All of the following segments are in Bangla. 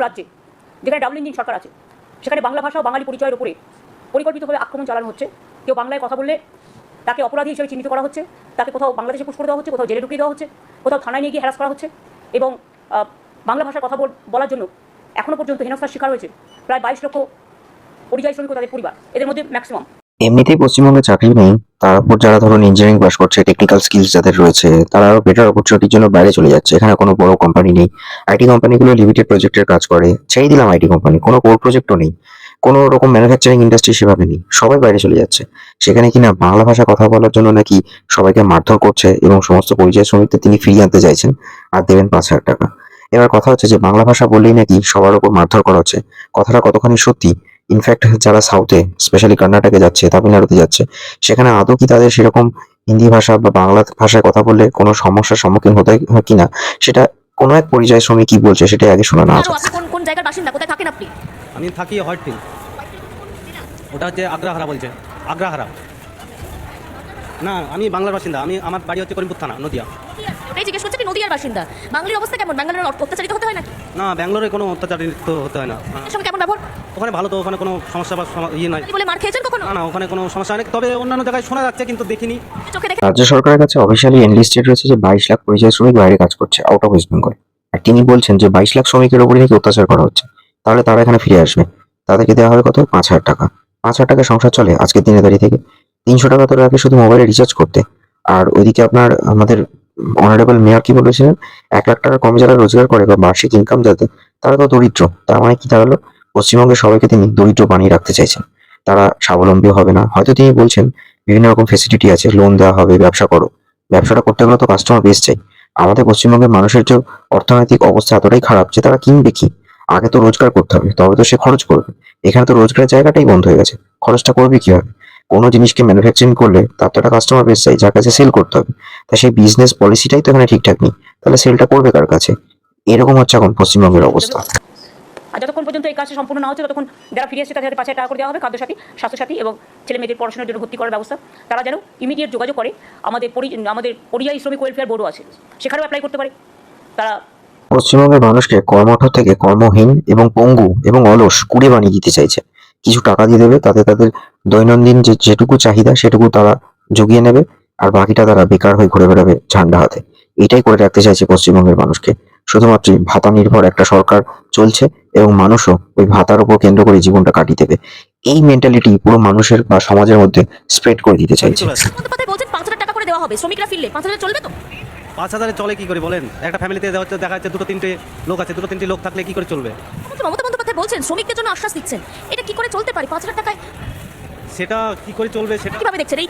রাজ্যে, যেখানে ডাবল ইঞ্জিন সরকার আছে, সেখানে বাংলা ভাষা ও বাঙালি পরিচয়ের উপরে পরিকল্পিতভাবে আক্রমণ চালানো হচ্ছে। কেউ বাংলায় কথা বললে তাকে অপরাধী হিসেবে চিহ্নিত করা হচ্ছে, তাকে কোথাও বাংলাদেশে পুশ করে দেওয়া হচ্ছে, কোথাও জেলে ঢুকিয়ে দেওয়া হচ্ছে, কোথাও থানায় নিয়ে গিয়ে হ্যারাস করা হচ্ছে এবং বাংলা ভাষার কথা বল- বলার জন্য এখনও পর্যন্ত হেনস্থার শিকার হয়েছে প্রায় বাইশ লক্ষ পরিযায়ী শ্রমিক তাদের পরিবার। এদের মধ্যে ম্যাক্সিমাম এমনিতেই পশ্চিমবঙ্গে চাকরি নেই, তার উপর যারা ধরুন ইঞ্জিনিয়ারিং পাস করছে টেকনিক্যাল স্কিলস যাদের রয়েছে, তারা আরও বেটার অপরচুনিটির জন্য বাইরে চলে যাচ্ছে। এখানে কোনো বড় কোম্পানি নেই। আইটি কোম্পানিগুলো লিমিটেড প্রজেক্টের কাজ করে। ছেড়ে দিলাম আইটি কোম্পানি কোনো কোর প্রজেক্টও নেই। কোনো রকম ম্যানুফ্যাকচারিং ইন্ডাস্ট্রি সেভাবে নেই। সবাই বাইরে চলে যাচ্ছে। সেখানে কিনা বাংলা ভাষা কথা বলার জন্য নাকি সবাইকে মারধর করছে এবং সমস্ত পরিযায়ী শ্রমিকদের তিনি ফিরিয়ে আনতে চাইছেন আর দেবেন পাঁচ হাজার টাকা। এবার কথা হচ্ছে যে, বাংলা ভাষা বললেই নাকি সবার উপর মারধর করা হচ্ছে। কথাটা কতখানি সত্যি? ইনফ্যাক্ট যারা সাউথে স্পেশালি কর্ণাটকে যাচ্ছে তামিলনাড়ুতে যাচ্ছে সেখানে আদৌ কি তাদের সেরকম হিন্দি ভাষা বা বাংলা ভাষায় কথা বললে কোনো সমস্যার সম্মুখীন হতে হয় কিনা সেটা কোনো এক পরিযায়ী শ্রমিক কি বলছে সেটা আগে শোনা না কোন কোন জায়গার বাসিন্দা? কোথায় থাকেন আপনি? আমি থাকি ওটা হচ্ছে আগ্রাহারা বলছে। আগ্রাহারা। না আমি বাংলার বাসিন্দা। আমি আমার বাড়ি হচ্ছে করিমপুর থানা নদিয়া। ওটাই জিজ্ঞেস নদীয়ার বাসিন্দা। বাঙালির অবস্থা কেমন? বাঙালির অত্যাচারিত হতে হয় নাকি? না ব্যাঙ্গালোরে কোনো অত্যাচার তো হতে হয় না। এর সঙ্গে কেমন ব্যবহার? ওখানে ভালো তো ওখানে কোনো সমস্যা বা সম- ইয়ে নাই। বাঙালি বলে মার খেয়েছেন কখনো? না না ওখানে কোনো সমস্যা নেই। তবে অন্যান্য জায়গায় শোনা যাচ্ছে কিন্তু দেখিনি। চোখে দেখে রাজ্য সরকারের কাছে অফিসিয়ালি এনলিস্টেড রয়েছে যে বাইশ লাখ পরিযায়ী শ্রমিক বাইরে কাজ করছে আউট অফ ওয়েস্ট বেঙ্গল আর তিনি বলছেন যে বাইশ লাখ শ্রমিকের উপরে নাকি অত্যাচার করা হচ্ছে। তাহলে তারা এখানে ফিরে আসবে। তাদেরকে দেওয়া হবে কত? পাঁচ হাজার টাকা। পাঁচ হাজার টাকা সংসার চলে আজকের দিনে দাঁড়িয়ে থেকে। তিনশো টাকা তো লাগে শুধু মোবাইলে রিচার্জ করতে। আর ওইদিকে আপনার আমাদের অনারেবল মেয়র কি বলেছিলেন এক লাখ টাকার কমে যারা রোজগার করে বা বার্ষিক ইনকাম যাতে তারা তো দরিদ্র। তার মানে কি দাঁড়াল? পশ্চিমবঙ্গের সবাইকে তিনি দরিদ্র বানিয়ে রাখতে চাইছেন। তারা স্বাবলম্বী হবে না। হয়তো তিনি বলছেন, বিভিন্ন রকম ফেসিলিটি আছে লোন দেওয়া হবে, ব্যবসা করো। ব্যবসাটা করতে গেলে তো কাস্টমার বেস চাই। আমাদের পশ্চিমবঙ্গের মানুষের যে অর্থনৈতিক অবস্থা এতটাই খারাপ যে তারা কিনবে কি? আগে তো রোজগার করতে হবে, তবে তো সে খরচ করবে। এখানে তো রোজগারের জায়গাটাই বন্ধ হয়ে গেছে। খরচটা করবে কীভাবে? কোনো জিনিসকে ম্যানুফ্যাকচারিং করলে তার তো একটা কাস্টমার বেস চাই যার কাছে সেল করতে হবে। তা সেই বিজনেস পলিসিটাই তো এখানে ঠিকঠাক নেই। তাহলে সেলটা করবে কার কাছে? এরকম হচ্ছে এখন পশ্চিমবঙ্গের অবস্থা। আর যতক্ষণ পর্যন্ত এই কাজটা সম্পূর্ণ না হচ্ছে ততক্ষণ যারা ফিরে এসেছে তাদের পাঁচ টাকা করে দেওয়া হবে খাদ্যসাথী স্বাস্থ্যসাথী এবং ছেলে মেয়েদের পড়াশোনার জন্য ভর্তি করার ব্যবস্থা। তারা যেন ইমিডিয়েট যোগাযোগ করে। আমাদের আমাদের পরিযায়ী শ্রমিক ওয়েলফেয়ার বোর্ডও আছে। সেখানেও অ্যাপ্লাই করতে পারে। তারা পশ্চিমবঙ্গের মানুষকে কর্মঠ থেকে কর্মহীন এবং পঙ্গু এবং অলস কুড়ে বানিয়ে দিতে চাইছে। কিছু টাকা দিয়ে দেবে তাতে তাদের দৈনন্দিন যে যেটুকু চাহিদা সেটুকু তারা জুগিয়ে নেবে আর বাকিটা তারা বেকার হয়ে ঘুরে বেড়াবে ঝান্ডা হাতে। এটাই করে রাখতে চাইছে পশ্চিমবঙ্গের মানুষকে। শুধুমাত্র ভাতা নির্ভর একটা সরকার চলছে এবং মানুষও ওই ভাতার উপর কেন্দ্র করে জীবনটা কাটিয়ে দেবে। এই মেন্টালিটি পুরো মানুষের বা সমাজের মধ্যে স্প্রেড করে দিতে চাইছে। পাঁচ হাজার টাকা করে দেওয়া হবে শ্রমিকরা ফিরলে পাঁচ হাজার চলবে তো? পাঁচ হাজারে চলে কি করে বলেন? একটা ফ্যামিলিতে দেখা যাচ্ছে দেখা যাচ্ছে দুটো তিনটে লোক আছে দুটো তিনটে লোক থাকলে কি করে চলবে? মুখ্যমন্ত্রী বলছেন শ্রমিকদের জন্য আশ্বাস দিচ্ছেন। এটা কি করে চলতে পারে? পাঁচ হাজার টাকায় সেটা কি করে চলবে সেটা? কীভাবে দেখছেন এই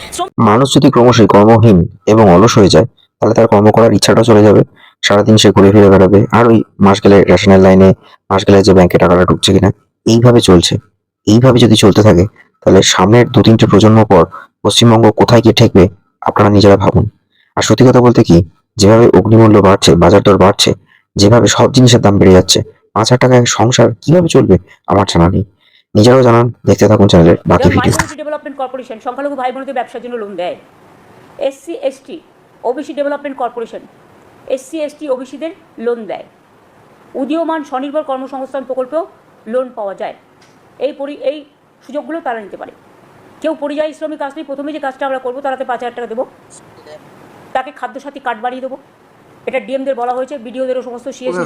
মানুষ যদি ক্রমশই কর্মহীন এবং অলস হয়ে যায় তাহলে তার কর্ম করার ইচ্ছাটা চলে যাবে। সারাদিন সে ঘুরে ফিরে বেড়াবে। আর ওই মাস গেলে রেশনের লাইনে মাস গেলে যে ব্যাংকে টাকাটা ঢুকছে কিনা এইভাবে চলছে। এইভাবে যদি চলতে থাকে তাহলে সামনের দু তিনটে প্রজন্ম পর পশ্চিমবঙ্গ কোথায় গিয়ে ঠেকবে আপনারা নিজেরা ভাবুন। আর সত্যি কথা বলতে কি যেভাবে অগ্নিমূল্য বাড়ছে বাজার দর বাড়ছে যেভাবে সব জিনিসের দাম বেড়ে যাচ্ছে পাঁচ হাজার টাকায় সংসার কীভাবে চলবে আমার জানা নেই। নিজেরাও জানান দেখতে থাকুন চ্যানেলের বাকি ভিডিও ডেভেলপমেন্ট কর্পোরেশন সংখ্যালঘু ভাই বোনদের ব্যবসার জন্য লোন দেয়। SC ST OBC development corporation SC ST ওবিসিদের loan দেয়। উদীয়মান স্বনির্ভর কর্মসংস্থান প্রকল্পেও লোন পাওয়া যায়। এই পরি এই সুযোগগুলো তারা নিতে পারে। কেউ পরিযায়ী শ্রমিক আসলে প্রথমে যে কাজটা আমরা করব তারাতে পাঁচ হাজার টাকা দেবো। তাকে খাদ্যসাথী কার্ড বানিয়ে দেবো। এটা ডিএমদের বলা হয়েছে বিডিওদেরও সমস্ত সিএসসি